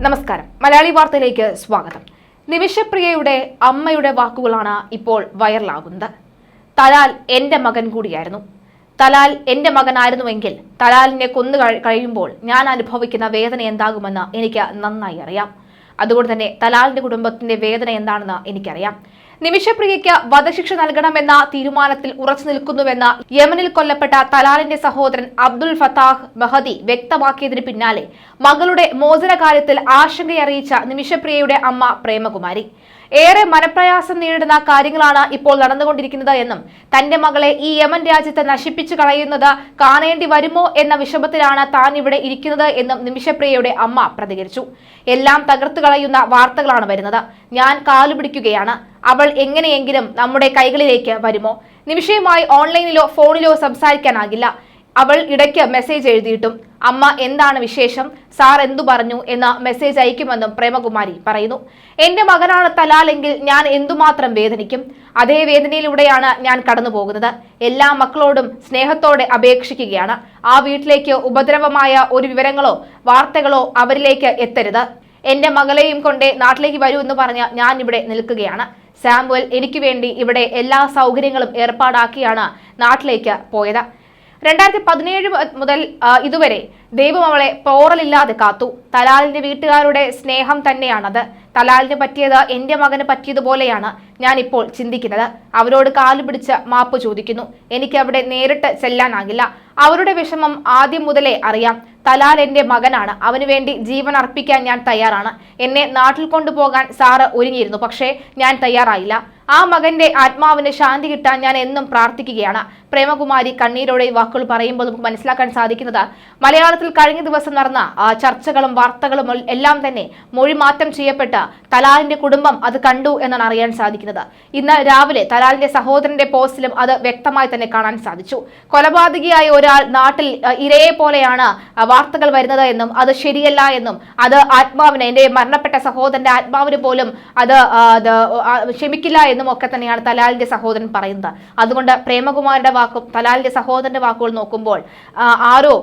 നമസ്കാരം. മലയാളി വാർത്തയിലേക്ക് സ്വാഗതം. നിമിഷപ്രിയയുടെ അമ്മയുടെ വാക്കുകളാണ് ഇപ്പോൾ വൈറലാകുന്നത്. തലാൽ എന്റെ മകൻ കൂടിയായിരുന്നു. തലാൽ എന്റെ മകനായിരുന്നുവെങ്കിൽ തലാലിനെ കൊന്നു കഴി- കഴിയുമ്പോൾ ഞാൻ അനുഭവിക്കുന്ന വേദന എന്താകുമെന്ന് എനിക്ക് നന്നായി അറിയാം. അതുകൊണ്ട് തന്നെ തലാലിന്റെ കുടുംബത്തിന്റെ വേദന എന്താണെന്ന് എനിക്കറിയാം. നിമിഷപ്രിയയ്ക്ക് വധശിക്ഷ നൽകണമെന്ന തീരുമാനത്തിൽ ഉറച്ചു നിൽക്കുന്നുവെന്ന് യമനിൽ കൊല്ലപ്പെട്ട തലാലിന്റെ സഹോദരൻ അബ്ദുൽ ഫത്താഹ് മഹദി വ്യക്തമാക്കിയതിന് പിന്നാലെ മകളുടെ മോചന കാര്യത്തിൽ ആശങ്കയറിയിച്ച നിമിഷപ്രിയയുടെ അമ്മ പ്രേമകുമാരി. ഏറെ മനപ്രയാസം നേരിടുന്ന കാര്യങ്ങളാണ് ഇപ്പോൾ നടന്നുകൊണ്ടിരിക്കുന്നത് എന്നും തന്റെ മകളെ ഈ യമൻ രാജ്യത്തെ നശിപ്പിച്ചു കളയുന്നത് കാണേണ്ടി വരുമോ എന്ന വിഷമത്തിലാണ് താൻ ഇവിടെ ഇരിക്കുന്നത് എന്നും നിമിഷപ്രിയയുടെ അമ്മ പ്രതികരിച്ചു. എല്ലാം തകർത്തു കളയുന്ന വാർത്തകളാണ് വരുന്നത്. ഞാൻ കാലുപിടിക്കുകയാണ്. അവൾ എങ്ങനെയെങ്കിലും നമ്മുടെ കൈകളിലേക്ക് വരുമോ? നിമിഷയുമായി ഓൺലൈനിലോ ഫോണിലോ സംസാരിക്കാനാകില്ല. അവൾ ഇടയ്ക്ക് മെസ്സേജ് എഴുതിയിട്ടും അമ്മ എന്താണ് വിശേഷം? സാർ എന്തു പറഞ്ഞു? എന്ന മെസ്സേജ് അയക്കുമെന്നും പ്രേമകുമാരി പറയുന്നു. എന്റെ മകനാണ് തലാലെങ്കിൽ ഞാൻ എന്തുമാത്രം വേദനിക്കും? അതേ വേദനയിലൂടെയാണ് ഞാൻ കടന്നു പോകുന്നത് എല്ലാ മക്കളോടും സ്നേഹത്തോടെ അപേക്ഷിക്കുകയാണ്. ആ വീട്ടിലേക്ക് ഉപദ്രവമായ ഒരു വിവരങ്ങളോ വാർത്തകളോ അവരിലേക്ക് എത്തരുത്. എന്റെ മകളെയും കൊണ്ടേ നാട്ടിലേക്ക് വരൂ എന്ന് പറഞ്ഞ് ഞാൻ ഇവിടെ നിൽക്കുകയാണ്. സാമുവൽ എനിക്ക് വേണ്ടി ഇവിടെ എല്ലാ സൗകര്യങ്ങളും ഏർപ്പാടാക്കിയാണ് നാട്ടിലേക്ക് പോയത്. രണ്ടായിരത്തി പതിനേഴ് മുതൽ ഇതുവരെ ദൈവം അവളെ പോറലില്ലാതെ കാത്തു. തലാലിന്റെ വീട്ടുകാരുടെ സ്നേഹം തന്നെയാണത്. തലാലിന് പറ്റിയത് എന്റെ മകന് പറ്റിയതുപോലെയാണ് ഞാൻ ഇപ്പോൾ ചിന്തിക്കുന്നത്. അവരോട് കാലു പിടിച്ച് മാപ്പ് ചോദിക്കുന്നു. എനിക്ക് അവിടെ നേരിട്ട് ചെല്ലാനാകില്ല. അവരുടെ വിഷമം ആദ്യം മുതലേ അറിയാം. തലാൽ എന്റെ മകനാണ്. അവന് വേണ്ടി ജീവൻ അർപ്പിക്കാൻ ഞാൻ തയ്യാറാണ്. എന്നെ നാട്ടിൽ കൊണ്ടുപോകാൻ സാറ് ഒരുങ്ങിയിരുന്നു. പക്ഷേ ഞാൻ തയ്യാറായില്ല. ആ മകന്റെ ആത്മാവിന് ശാന്തി കിട്ടാൻ ഞാൻ എന്നും പ്രാർത്ഥിക്കുകയാണ്. പ്രേമകുമാരി കണ്ണീരോടെ വാക്കുകൾ പറയുമ്പോൾ നമുക്ക് മനസ്സിലാക്കാൻ സാധിക്കുന്നത് മലയാളത്തിൽ കഴിഞ്ഞ ദിവസം നടന്ന ചർച്ചകളും വാർത്തകളും എല്ലാം തന്നെ മൊഴിമാറ്റം ചെയ്യപ്പെട്ട തലാലിന്റെ കുടുംബം അത് കണ്ടു എന്നാണ് അറിയാൻ സാധിക്കുന്നത്. ഇന്ന് രാവിലെ തലാലിന്റെ സഹോദരന്റെ പോസ്റ്റിലും അത് വ്യക്തമായി തന്നെ കാണാൻ സാധിച്ചു. കൊലപാതകിയായ ഒരാൾ നാട്ടിൽ ഇരയെ പോലെയാണ് വാർത്തകൾ വരുന്നത് എന്നും അത് ശരിയല്ല എന്നും അത് ആത്മാവിന് എന്റെ മരണപ്പെട്ട സഹോദരന്റെ ആത്മാവിന് പോലും അത് ക്ഷമിക്കില്ല എന്നും ഒക്കെ തന്നെയാണ് തലാലിന്റെ സഹോദരൻ പറയുന്നത്. അതുകൊണ്ട് പ്രേമകുമാരുടെ വാക്കും തലാലിന്റെ സഹോദരന്റെ വാക്കുകൾ നോക്കുമ്പോൾ ആരോ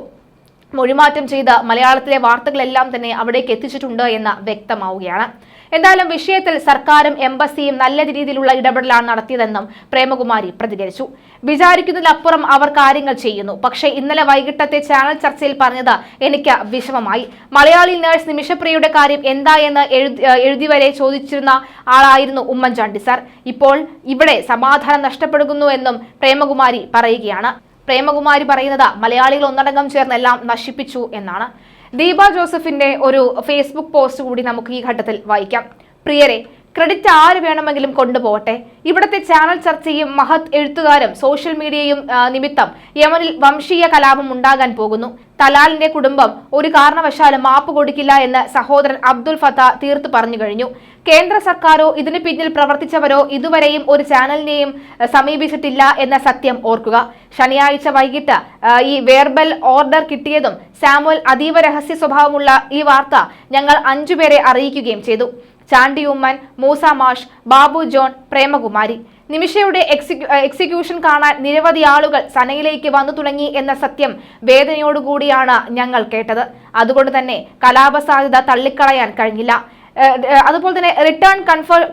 മൊഴിമാറ്റം ചെയ്ത് മലയാളത്തിലെ വാർത്തകളെല്ലാം തന്നെ അവിടേക്ക് എത്തിച്ചിട്ടുണ്ട് എന്ന് വ്യക്തമാവുകയാണ്. എന്തായാലും വിഷയത്തിൽ സർക്കാരും എംബസിയും നല്ല രീതിയിലുള്ള ഇടപെടലാണ് നടത്തിയതെന്നും പ്രേമകുമാരി പ്രതികരിച്ചു. വിചാരിക്കുന്നതിലപ്പുറം അവർ കാര്യങ്ങൾ ചെയ്യുന്നു. പക്ഷേ ഇന്നലെ വൈകിട്ടത്തെ ചാനൽ ചർച്ചയിൽ പറഞ്ഞത് എനിക്ക് വിഷമമായി. മലയാളി നേഴ്സ് നിമിഷപ്രിയയുടെ കാര്യം എന്താ എന്ന് എഴുതി എഴുതി വരെ ചോദിച്ചിരുന്ന ആളായിരുന്നു ഉമ്മൻചാണ്ടി സാർ. ഇപ്പോൾ ഇവിടെ സമാധാനം നഷ്ടപ്പെടുന്നു എന്നും പ്രേമകുമാരി പറയുകയാണ്. പ്രേമകുമാരി പറയുന്നത് മലയാളികൾ ഒന്നടങ്കം ചേർന്ന് എല്ലാം നശിപ്പിച്ചു എന്നാണ്. ദീപ ജോസഫിന്റെ ഒരു ഫേസ്ബുക്ക് പോസ്റ്റ് കൂടി നമുക്ക് ഈ ഘട്ടത്തിൽ വായിക്കാം. പ്രിയരെ ക്രെഡിറ്റ് ആര് വേണമെങ്കിലും കൊണ്ടുപോകട്ടെ. ഇവിടുത്തെ ചാനൽ ചർച്ചയും മഹത് എഴുത്തുകാരും സോഷ്യൽ മീഡിയയും നിമിത്തം യമനിൽ വംശീയ കലാപം ഉണ്ടാകാൻ പോകുന്നു. തലാലിന്റെ കുടുംബം ഒരു കാരണവശാലും മാപ്പ് കൊടുക്കില്ല എന്ന് സഹോദരൻ അബ്ദുൽ ഫത്ത തീർത്തു പറഞ്ഞു കഴിഞ്ഞു. കേന്ദ്ര സർക്കാരോ ഇതിനു പിന്നിൽ പ്രവർത്തിച്ചവരോ ഇതുവരെയും ഒരു ചാനലിനെയും സമീപിച്ചിട്ടില്ല എന്ന സത്യം ഓർക്കുക. ശനിയാഴ്ച വൈകിട്ട് ഈ വേർബൽ ഓർഡർ കിട്ടിയതും സാമുവൽ അതീവ രഹസ്യ സ്വഭാവമുള്ള ഈ വാർത്ത ഞങ്ങൾ അഞ്ചുപേരെ അറിയിക്കുകയും ചെയ്തു. ചാണ്ടി ഉമ്മൻ മൂസ മാഷ് ബാബു ജോൺ പ്രേമകുമാരി. നിമിഷയുടെ എക്സിക്യൂഷൻ കാണാൻ നിരവധി ആളുകൾ സനയിലേക്ക് വന്നു തുടങ്ങി എന്ന സത്യം വേദനയോടുകൂടിയാണ് ഞങ്ങൾ കേട്ടത്. അതുകൊണ്ട് തന്നെ കലാപസാധ്യത തള്ളിക്കളയാൻ കഴിഞ്ഞില്ല. അതുപോലെ തന്നെ റിട്ടേൺ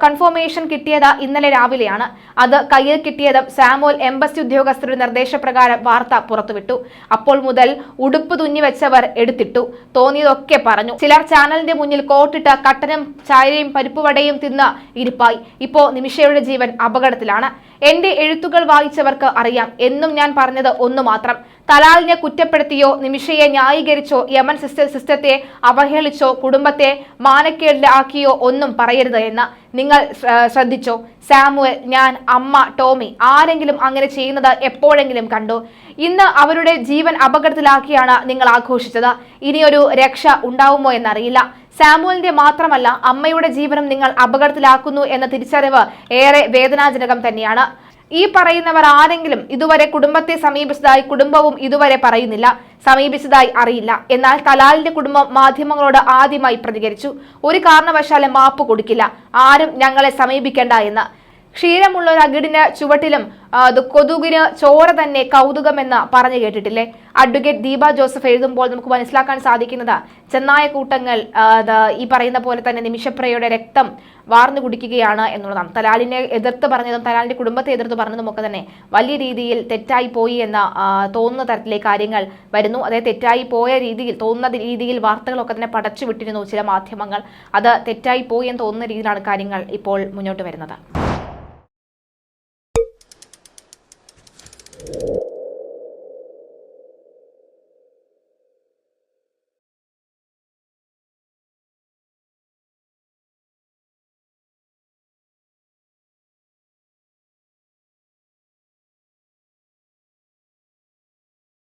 കൺഫർമേഷൻ കിട്ടിയത് ഇന്നലെ രാവിലെയാണ്. അത് കയ്യിൽ കിട്ടിയതും സാമോൽ എംബസി ഉദ്യോഗസ്ഥരുടെ നിർദ്ദേശപ്രകാരം വാർത്ത പുറത്തുവിട്ടു. അപ്പോൾ മുതൽ ഉടുപ്പ് തുന്നിവെച്ചവർ എടുത്തിട്ടു. തോന്നിയതൊക്കെ പറഞ്ഞു. ചിലർ ചാനലിന്റെ മുന്നിൽ കോട്ടിട്ട് കട്ടനും ചായയും പരിപ്പുവടയും തിന്ന് ഇരിപ്പായി. ഇപ്പോ നിമിഷയുടെ ജീവൻ അപകടത്തിലാണ്. എന്റെ എഴുത്തുകൾ വായിച്ചവർക്ക് അറിയാം. എന്നും ഞാൻ പറഞ്ഞത് ഒന്നു മാത്രം. തലാലിനെ കുറ്റപ്പെടുത്തിയോ നിമിഷയെ ന്യായീകരിച്ചോ യമൻ സിസ്റ്റർ സിസ്റ്റത്തെ അവഹേളിച്ചോ കുടുംബത്തെ മാനക്കേടിലാക്കിയോ ഒന്നും പറയരുത് എന്ന് നിങ്ങൾ ശ്രദ്ധിച്ചോ? സാമുവൽ ഞാൻ അമ്മ ടോമി ആരെങ്കിലും അങ്ങനെ ചെയ്യുന്നത് എപ്പോഴെങ്കിലും കണ്ടു. ഇന്ന് അവരുടെ ജീവൻ അപകടത്തിലാക്കിയാണ് നിങ്ങൾ ആഘോഷിച്ചത്. ഇനിയൊരു രക്ഷ ഉണ്ടാവുമോ എന്നറിയില്ല. സാമുവലിന്റെ മാത്രമല്ല അമ്മയുടെ ജീവനും നിങ്ങൾ അപകടത്തിലാക്കുന്നു എന്ന തിരിച്ചറിവ് ഏറെ വേദനാജനകം തന്നെയാണ്. ഈ പറയുന്നവർ ആരെങ്കിലും ഇതുവരെ കുടുംബത്തെ സമീപിച്ചതായി കുടുംബവും ഇതുവരെ പറയുന്നില്ല സമീപിച്ചതായി അറിയില്ല. എന്നാൽ തലാലിന്റെ കുടുംബം മാധ്യമങ്ങളോട് ആദ്യമായി പ്രതികരിച്ചു. ഒരു കാരണവശാലും മാപ്പ് കൊടുക്കില്ല. ആരും ഞങ്ങളെ സമീപിക്കേണ്ട എന്ന്. ക്ഷീരമുള്ള ഒരു അകിടിന് ചുവട്ടിലും കൊതുകിന് ചോര തന്നെ കൗതുകമെന്ന് പറഞ്ഞു കേട്ടിട്ടില്ലേ? അഡ്വക്കേറ്റ് ദീപ ജോസഫ് എഴുതുമ്പോൾ നമുക്ക് മനസ്സിലാക്കാൻ സാധിക്കുന്നത് ചെന്നായ കൂട്ടങ്ങൾ ഈ പറയുന്ന പോലെ തന്നെ നിമിഷപ്രയുടെ രക്തം വാർന്നു കുടിക്കുകയാണ് എന്നുള്ളതാണ്. തലാലിനെ എതിർത്ത് പറഞ്ഞതും തലാലിന്റെ കുടുംബത്തെ എതിർത്ത് പറഞ്ഞതും ഒക്കെ തന്നെ വലിയ രീതിയിൽ തെറ്റായി പോയി എന്ന തോന്നുന്ന തരത്തിലെ കാര്യങ്ങൾ വരുന്നു. അതായത് തെറ്റായി പോയ രീതിയിൽ തോന്നുന്ന രീതിയിൽ വാർത്തകളൊക്കെ തന്നെ പടച്ചു വിട്ടിരുന്നു ചില മാധ്യമങ്ങൾ. അത് തെറ്റായി പോയി എന്ന് തോന്നുന്ന രീതിയിലാണ് കാര്യങ്ങൾ ഇപ്പോൾ മുന്നോട്ട് വരുന്നത്.